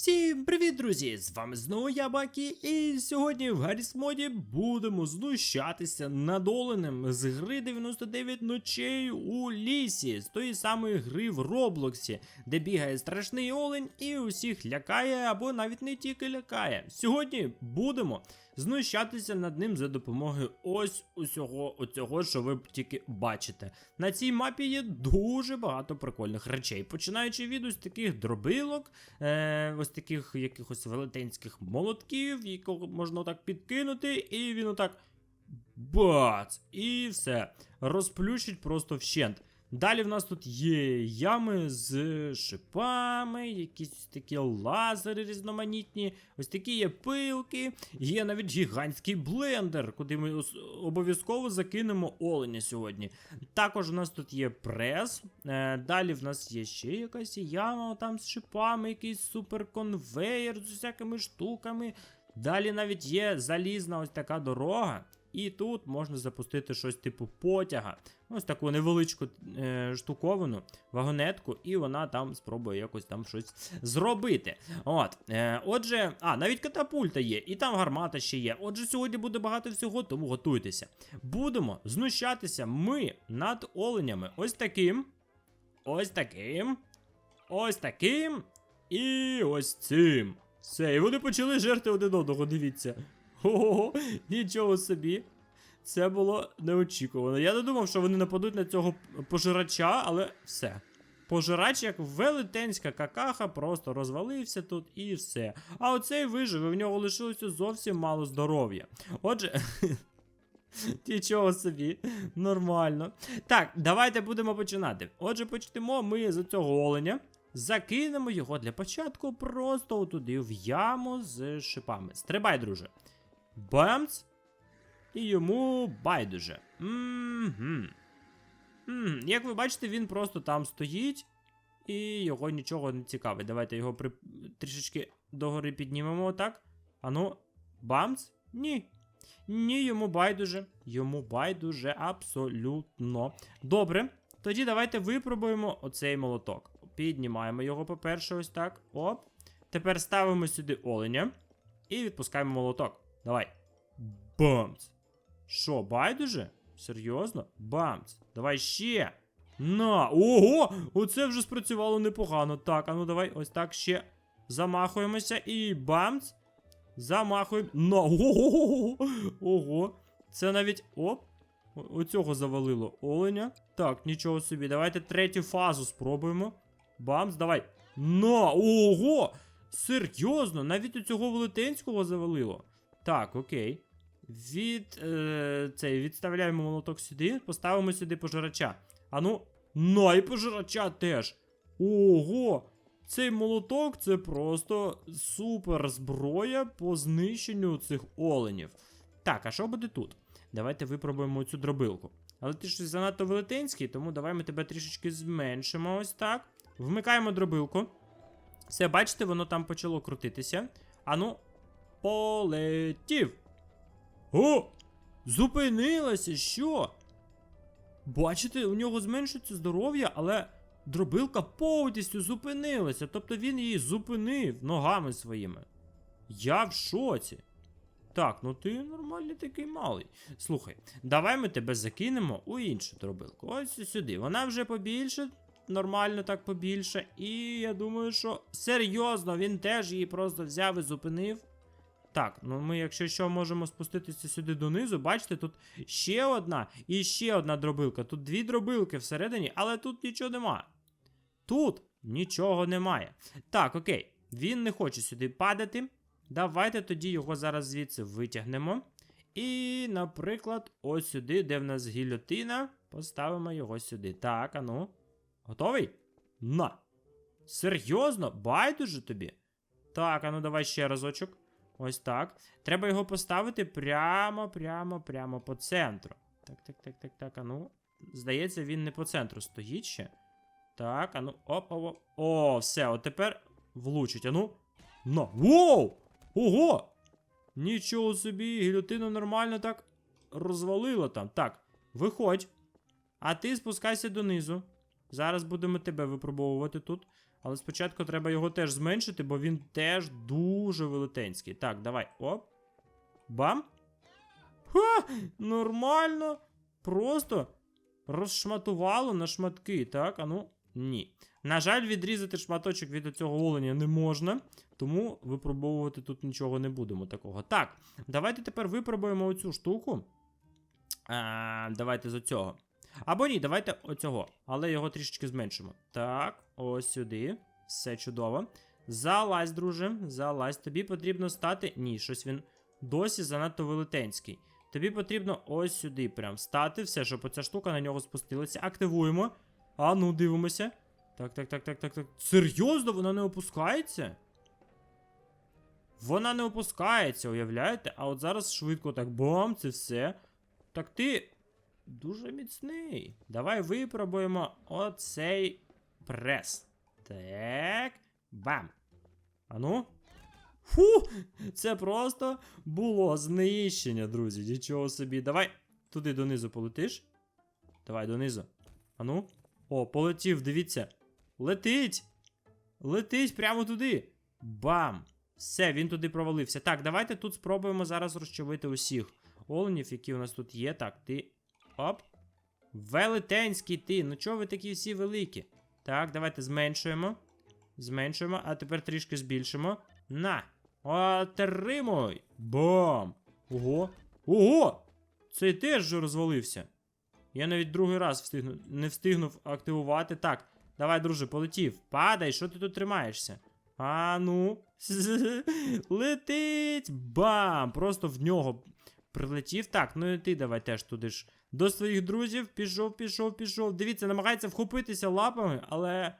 Всім привіт, друзі! З вами знову я Бакі, і сьогодні в Гарріс моді будемо знущатися над оленем з гри 99 ночей у лісі, з тої самої гри в Роблоксі, де бігає страшний олень і усіх лякає або навіть не тільки лякає. Сьогодні будемо знущатися над ним за допомогою ось усього оцього, що ви тільки бачите. На цій мапі є дуже багато прикольних речей, починаючи від ось таких дробилок, е, ось таких якихось велетенських молотків, якого можна отак підкинути, і він отак бац! І все. Розплющить просто вщент. Далі в нас тут є ями з шипами, якісь такі лазери різноманітні, ось такі є пилки, є навіть гігантський блендер, куди ми обов'язково закинемо оленя сьогодні. Також у нас тут є прес. Е, далі в нас є ще якась яма там з шипами, якийсь суперконвеєр з усякими штуками. Далі навіть є залізна ось така дорога. І тут можна запустити щось типу потяга. Ось таку невеличку е, штуковину, вагонетку, і вона там спробує якось там щось зробити. От, е, отже, а, навіть катапульта є, і там гармата ще є. Отже, сьогодні буде багато всього, тому готуйтеся. Будемо знущатися ми над оленями. Ось таким. Ось таким. Ось таким. І ось цим. Все, і вони почали жерти один одного, дивіться. Ого, нічого собі. Це було неочікувано. Я не думав, що вони нападуть на цього пожирача, але все. Пожирач, як велетенська какаха, просто розвалився тут і все. А оцей вижив, і в нього лишилося зовсім мало здоров'я. Отже. Нічого собі, нормально. Так, давайте будемо починати. Отже, почнемо ми з цього оленя. Закинемо його для початку просто туди в яму з шипами. Стрибай, друже. Бамц. І йому байдуже. Мгм. Як ви бачите, він просто там стоїть, і його нічого не цікавить. Давайте його при... трішечки догори піднімемо, так? Ану, бамц? Ні. Ні, йому байдуже. Йому байдуже абсолютно. Добре. Тоді давайте випробуємо оцей молоток. Піднімаємо його, по-перше, ось так. Оп. Тепер ставимо сюди оленя і відпускаємо молоток. Давай. Бамц. Що, байдуже? Серйозно? Бамц. Давай ще. На. Ого! Оце вже спрацювало непогано. Так, а ну давай ось так ще замахуємося і бамц. Замахуємо. На. Ого! Ого. Це навіть. Оп. Оцього завалило оленя. Так, нічого собі. Давайте третю фазу спробуємо. Бамс, давай. На! Ого! Серйозно, навіть у цього велетенського завалило. Так, окей. Від е, цей, відставляємо молоток сюди, поставимо сюди пожирача. Ану, на і пожирача теж. Ого! Цей молоток це просто супер зброя по знищенню цих оленів. Так, а що буде тут? Давайте випробуємо цю дробилку. Але ти щось занадто велетенський, тому давай ми тебе трішечки зменшимо ось так. Вмикаємо дробилку. Все, бачите, воно там почало крутитися. Ану, полетів. О! Зупинилося, що? Бачите, у нього зменшується здоров'я, але дробилка повністю зупинилася. Тобто він її зупинив ногами своїми. Я в шоці. Так, ну ти нормальний такий малий. Слухай, давай ми тебе закинемо у іншу дробилку. Ось сюди. Вона вже побільше, нормально так побільше. І я думаю, що серйозно, він теж її просто взяв і зупинив. Так, ну ми, якщо що, можемо спуститися сюди донизу. Бачите, тут ще одна і ще одна дробилка. Тут дві дробилки всередині, але тут нічого нема. Тут нічого немає. Так, окей, він не хоче сюди падати. Давайте тоді його зараз звідси витягнемо. І, наприклад, ось сюди, де в нас гільотина, поставимо його сюди. Так, ану. Готовий? На. Серйозно? Байдуже тобі? Так, ану давай ще разочок. Ось так. Треба його поставити прямо, прямо, прямо по центру. Так, так, так, так, так, ану. Здається, він не по центру стоїть ще. Так, ану. Оп, оп, оп. О, все, от тепер влучить. Ану. На. Воу! Ого! Нічого собі, гільотину нормально так розвалило там. Так, виходь. А ти спускайся донизу. Зараз будемо тебе випробовувати тут. Але спочатку треба його теж зменшити, бо він теж дуже велетенський. Так, давай. Оп. Бам. Ха! Нормально. Просто розшматувало на шматки, так? А ну, ні. На жаль, відрізати шматочок від цього оленя не можна, тому випробовувати тут нічого не будемо такого. Так, давайте тепер випробуємо оцю штуку. А, давайте з оцього. Або ні, давайте оцього, але його трішечки зменшимо. Так, ось сюди. Все чудово. Залазь, друже, залазь. Тобі потрібно стати. Ні, щось він досі занадто велетенський. Тобі потрібно ось сюди прям стати, все, щоб оця штука на нього спустилася. Активуємо. А ну, дивимося. Так, так, так, так, так, так. Серйозно, вона не опускається? Вона не опускається, уявляєте? А от зараз швидко так бам, це все. Так ти дуже міцний. Давай випробуємо оцей прес. Так. Бам. Ану. Фу! Це просто було знищення, друзі. Нічого собі. Давай туди донизу полетиш. Давай донизу. Ану. О, полетів, дивіться. Летить! Летить прямо туди. Бам! Все, він туди провалився. Так, давайте тут спробуємо зараз розчавити усіх оленів, які у нас тут є. Так, ти. Оп. Велетенський ти. Ну чого ви такі всі великі? Так, давайте зменшуємо. Зменшуємо, а тепер трішки збільшимо. На! Отримуй! Бам! Ого! Ого! Цей теж розвалився. Я навіть другий раз встигну, не встигнув активувати. Так, давай, друже, полетів. Падай, що ти тут тримаєшся? А ну. Летить! Бам! Просто в нього прилетів. Так, ну і ти давай теж туди ж. До своїх друзів пішов, пішов, пішов. Дивіться, намагається вхопитися лапами, але.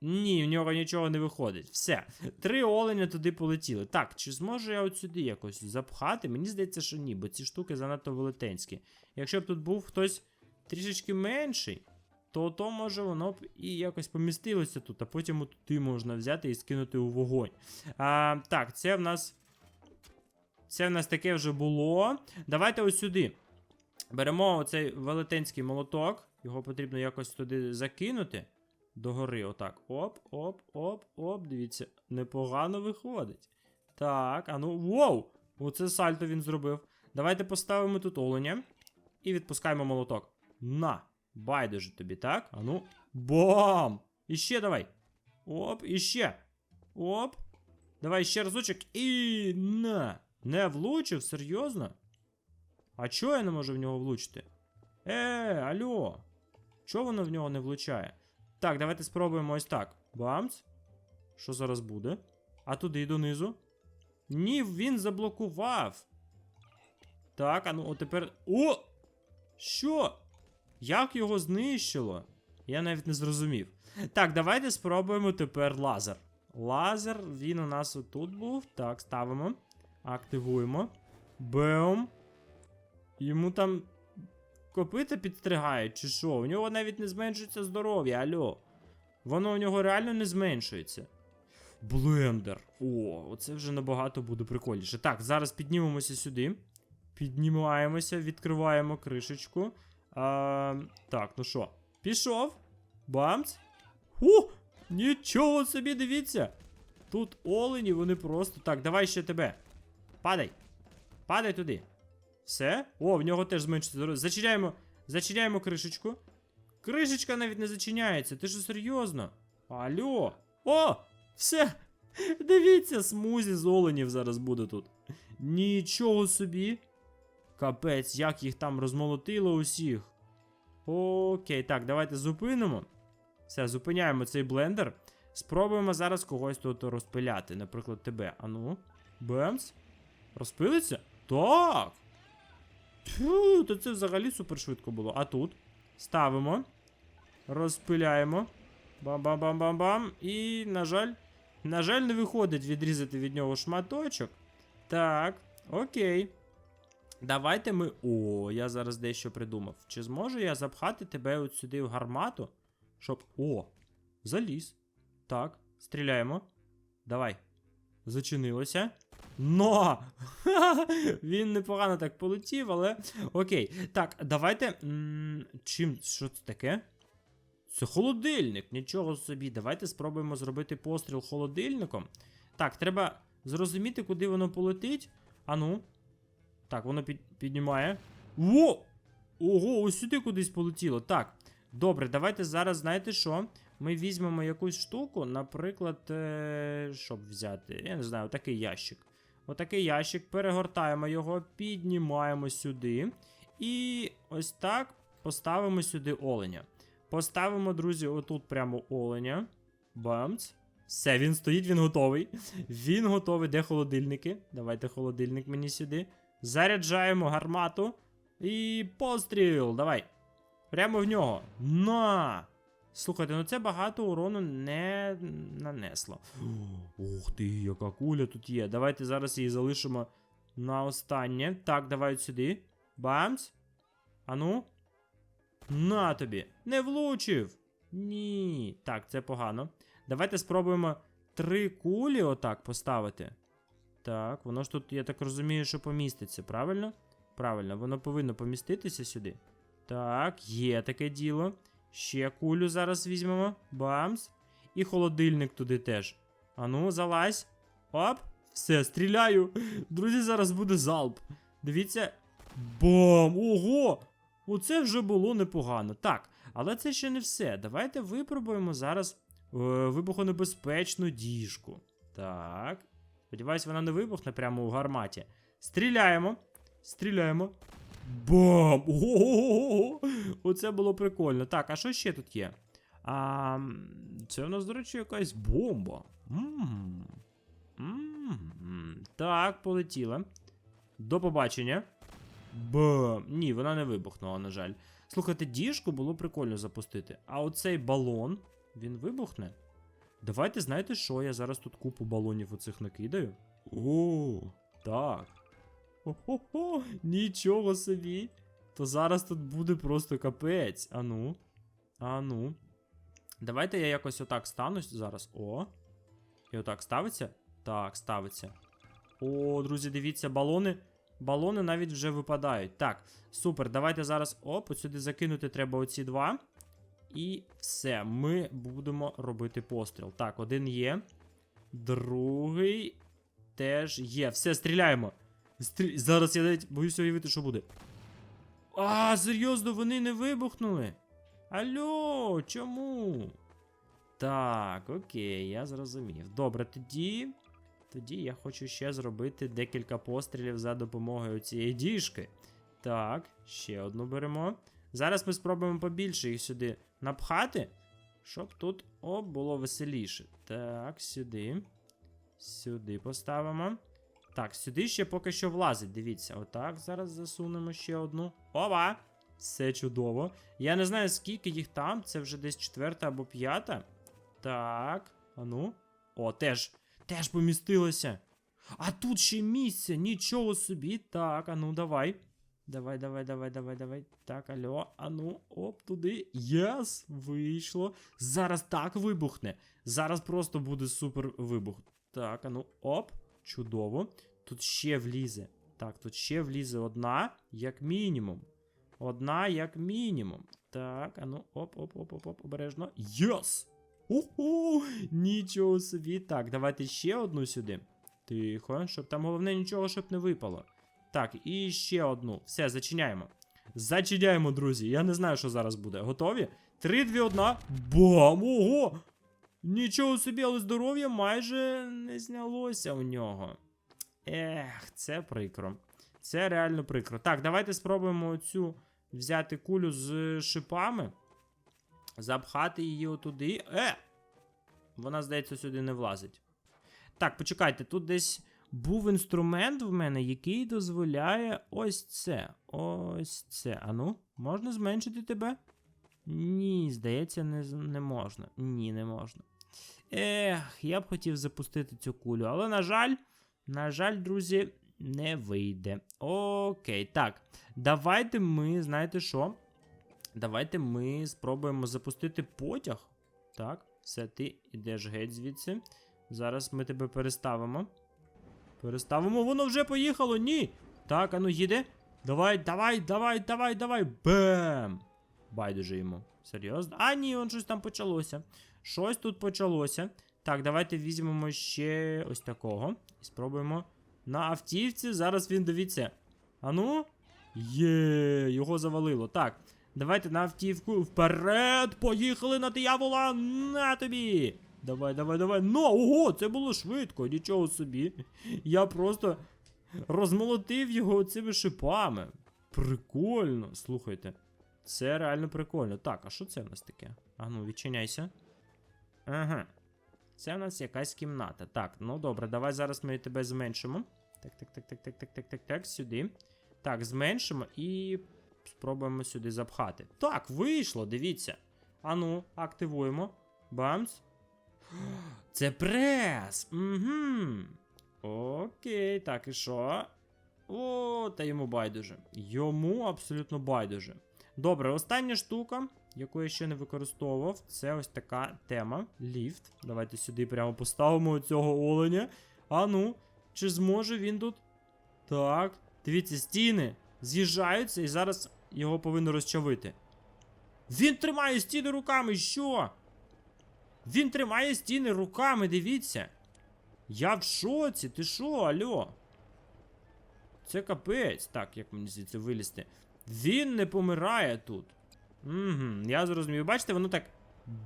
Ні, в нього нічого не виходить. Все. Три оленя туди полетіли. Так, чи зможу я от сюди якось запхати? Мені здається, що ні, бо ці штуки занадто велетенські. Якщо б тут був хтось трішечки менший, то то може воно б і якось помістилося тут, а потім от туди можна взяти і скинути у вогонь. А, Так, це в нас. Це в нас таке вже було. Давайте ось сюди. Беремо оцей велетенський молоток. Його потрібно якось туди закинути. Догори, отак. Оп, оп, оп, оп. Дивіться, непогано виходить. Так, а ну. Воу! Оце сальто він зробив. Давайте поставимо тут оленя. І відпускаємо молоток. На! Байдуже тобі, так? А ну. Бам! Іще давай. Оп, іще. Оп. Давай ще разочок. І на. Не влучив, серйозно? А чого я не можу в нього влучити? Е, алло. Чого воно в нього не влучає? Так, давайте спробуємо ось так. Бамц. Що зараз буде? А туди і донизу. Ні, він заблокував. Так, а ну от тепер. О! Що? Як його знищило? Я навіть не зрозумів. Так, давайте спробуємо тепер лазер. Лазер, він у нас отут був. Так, ставимо. Активуємо. Бем. Йому там копита підстригають, чи що? У нього навіть не зменшується здоров'я, альо. Воно у нього реально не зменшується. Блендер. О, оце вже набагато буде прикольніше. Так, зараз піднімемося сюди. Піднімаємося, відкриваємо кришечку. А, так, ну що, пішов. Бамц. Ху! Нічого собі, дивіться. Тут олені, вони просто. Так, давай ще тебе. Падай. Падай туди. Все? О, в нього теж зменшиться. Зачиняємо. Зачиняємо кришечку. Кришечка навіть не зачиняється. Ти що серйозно? Алло. О! Все! Дивіться, смузі з оленів зараз буде тут. Нічого собі. Капець, як їх там розмолотило усіх. Окей, так, давайте зупинимо. Все, зупиняємо цей блендер. Спробуємо зараз когось тут розпиляти, наприклад, тебе. Ану. Бемс. Розпилиться? Так. Фу, то це взагалі супер швидко було. А тут ставимо. Розпиляємо. Бам-бам-бам-бам-бам. І, на жаль, на жаль, не виходить відрізати від нього шматочок. Так, окей. Давайте ми. О, я зараз дещо придумав. Чи зможу я запхати тебе от сюди в гармату? Щоб. О! Заліз. Так, стріляємо. Давай. Зачинилося. Но! Він непогано так полетів, але. Окей. Так, давайте. Чим. Що це таке? Це холодильник, нічого собі. Давайте спробуємо зробити постріл холодильником. Так, треба зрозуміти, куди воно полетить. Ану. Так, воно під, піднімає. Во! Ого, ось сюди кудись полетіло. Так. Добре, давайте зараз, знаєте що? Ми візьмемо якусь штуку, наприклад, е, щоб взяти, я не знаю, отакий ящик. Отакий ящик, перегортаємо його, піднімаємо сюди. І ось так поставимо сюди оленя. Поставимо, друзі, отут прямо оленя. Бамц. Все, він стоїть, він готовий. Він готовий. Де холодильники? Давайте холодильник мені сюди. Заряджаємо гармату. І постріл. Давай. Прямо в нього. На! Слухайте, ну це багато урону не нанесло. Ух ти, яка куля тут є. Давайте зараз її залишимо на останнє. Так, давай сюди. Бамс. Ану. На тобі. Не влучив. Ні. Так, це погано. Давайте спробуємо три кулі отак поставити. Так, воно ж тут, я так розумію, що поміститься, правильно? Правильно, воно повинно поміститися сюди. Так, є таке діло. Ще кулю зараз візьмемо. Бамс. І холодильник туди теж. Ану, залазь. Оп. Все, стріляю. Друзі, зараз буде залп. Дивіться. Бам! Ого! Оце вже було непогано. Так, але це ще не все. Давайте випробуємо зараз е, вибухонебезпечну діжку. Так. Сподіваюсь, вона не вибухне прямо у гарматі. Стріляємо. Стріляємо. Бам! Ого! Оце було прикольно. Так, а що ще тут є? А, це у нас, до речі, якась бомба. М. М. Так, полетіла. До побачення. Бам! Ні, вона не вибухнула, на жаль. Слухайте, діжку було прикольно запустити. А оцей балон, він вибухне? Давайте, знаєте що? Я зараз тут купу балонів оцих накидаю. О, так. Хо-хо-хо, нічого собі. То зараз тут буде просто капець. Ану. Ану. Давайте я якось отак стану зараз. О. І отак ставиться? Так, ставиться. О, друзі, дивіться, балони. Балони навіть вже випадають. Так, супер. Давайте зараз. Оп, от сюди закинути треба оці два. І все, ми будемо робити постріл. Так, один є. Другий теж є. Все, стріляємо. Стрі... Зараз я навіть боюся уявити, що буде. А, серйозно, вони не вибухнули. Алло, чому? Так, окей, я зрозумів. Добре, тоді. Тоді я хочу ще зробити декілька пострілів за допомогою цієї діжки. Так, ще одну беремо. Зараз ми спробуємо побільше їх сюди напхати, щоб тут о, було веселіше. Так, сюди. Сюди поставимо. Так, сюди ще поки що влазить. Дивіться, отак. Зараз засунемо ще одну. Ова! Все чудово. Я не знаю, скільки їх там. Це вже десь четверта або п'ята. Так. А ну. О, теж. Теж помістилося. А тут ще місце. Нічого собі. Так, а ну давай. Давай, давай, давай, давай, давай. Так, алло, а ну, оп, туди. Єс, вийшло. Зараз так вибухне. Зараз просто буде супер вибух. Так, а ну, оп, чудово. Тут ще влізе. Так, тут ще влізе одна, як мінімум. Одна, як мінімум. Так, а ну, оп, оп, оп, оп, оп, обережно. Єс! Уху! Нічого собі. Так, давайте ще одну сюди. Тихо, щоб там головне нічого, щоб не випало. Так, і ще одну. Все, зачиняємо. Зачиняємо, друзі. Я не знаю, що зараз буде. Готові? Три, дві, одна. Бам! Ого! Нічого собі, але здоров'я майже не знялося у нього. Ех, це прикро. Це реально прикро. Так, давайте спробуємо оцю взяти кулю з шипами. Запхати її отуди. Е! Вона, здається, сюди не влазить. Так, почекайте, тут десь був інструмент в мене, який дозволяє ось це. Ось це. Ану, можна зменшити тебе? Ні, здається, не, не можна. Ні, не можна. Ех, я б хотів запустити цю кулю, але, на жаль, на жаль, друзі, не вийде. Окей, так. Давайте ми, знаєте що? Давайте ми спробуємо запустити потяг. Так, все, ти йдеш геть звідси. Зараз ми тебе переставимо. Переставимо, воно вже поїхало, ні. Так, ану їде. Давай, давай, давай, давай, давай. Бем! Байдуже йому. Серйозно? А, ні, он щось там почалося. Щось тут почалося. Так, давайте візьмемо ще ось такого. І спробуємо. На автівці. Зараз він дивіться. Ану. Є, його завалило. Так. Давайте на автівку. Вперед! Поїхали на диявола! На тобі! Давай, давай, давай. Ну, ого, це було швидко, нічого собі. Я просто розмолотив його цими шипами. Прикольно, слухайте. Це реально прикольно. Так, а що це в нас таке? А відчиняйся. Ага. Це в нас якась кімната. Так, ну добре, давай зараз ми тебе зменшимо. Так, так, так, так, так, так, так, так, так, сюди. Так, зменшимо і спробуємо сюди запхати. Так, вийшло, дивіться. Ану, активуємо. Бамс. Це прес. Угу. Окей, так, і що? О, та йому байдуже. Йому абсолютно байдуже. Добре, остання штука, яку я ще не використовував, це ось така тема. Ліфт. Давайте сюди прямо поставимо цього оленя. А ну, чи зможе він тут? Так. Дивіться, стіни з'їжджаються і зараз його повинно розчавити. Він тримає стіни руками, що? Він тримає стіни руками, дивіться. Я в шоці, ти що, альо? Це капець. Так, як мені звідси вилізти. Він не помирає тут. Угу, я зрозумів. Бачите, воно так.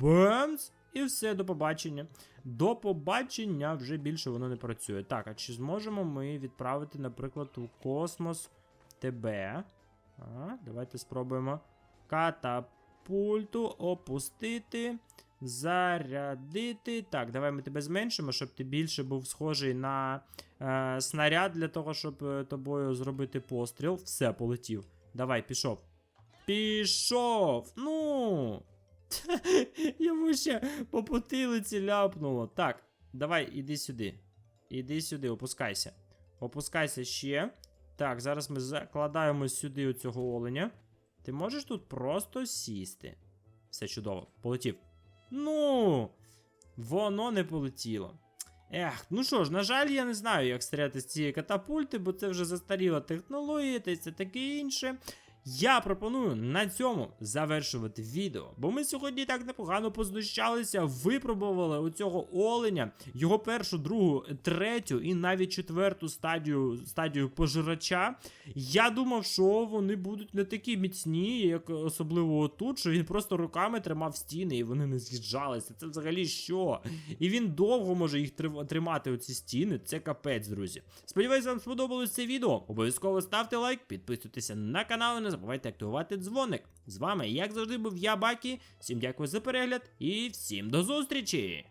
Бемс! І все, до побачення. До побачення вже більше воно не працює. Так, а чи зможемо ми відправити, наприклад, у космос тебе? А, давайте спробуємо. Катапульту опустити. Зарядити. Так, давай ми тебе зменшимо, щоб ти більше був схожий на е, снаряд для того, щоб е, тобою зробити постріл. Все, полетів. Давай, пішов. Пішов! Ну. Йому ще по потилиці ляпнуло. Так, давай, іди сюди. Іди сюди, опускайся. Опускайся ще. Так, зараз ми закладаємо сюди оцього оленя. Ти можеш тут просто сісти. Все чудово, полетів. Ну, воно не полетіло. Ех, ну що ж, на жаль, я не знаю, як стріляти з цієї катапульти, бо це вже застаріла технологія та й це таке інше. Я пропоную на цьому завершувати відео, бо ми сьогодні так непогано познущалися, випробували у цього оленя, його першу, другу, третю і навіть четверту стадію стадію пожирача. Я думав, що вони будуть не такі міцні, як особливо тут, що він просто руками тримав стіни і вони не з'їжджалися. Це взагалі що? І він довго може їх тримати, оці стіни. Це капець, друзі. Сподіваюсь, вам сподобалось це відео. Обов'язково ставте лайк, підписуйтеся на канал і не забувайте активувати дзвоник. З вами, як завжди, був я, Бакі. Всім дякую за перегляд і всім до зустрічі!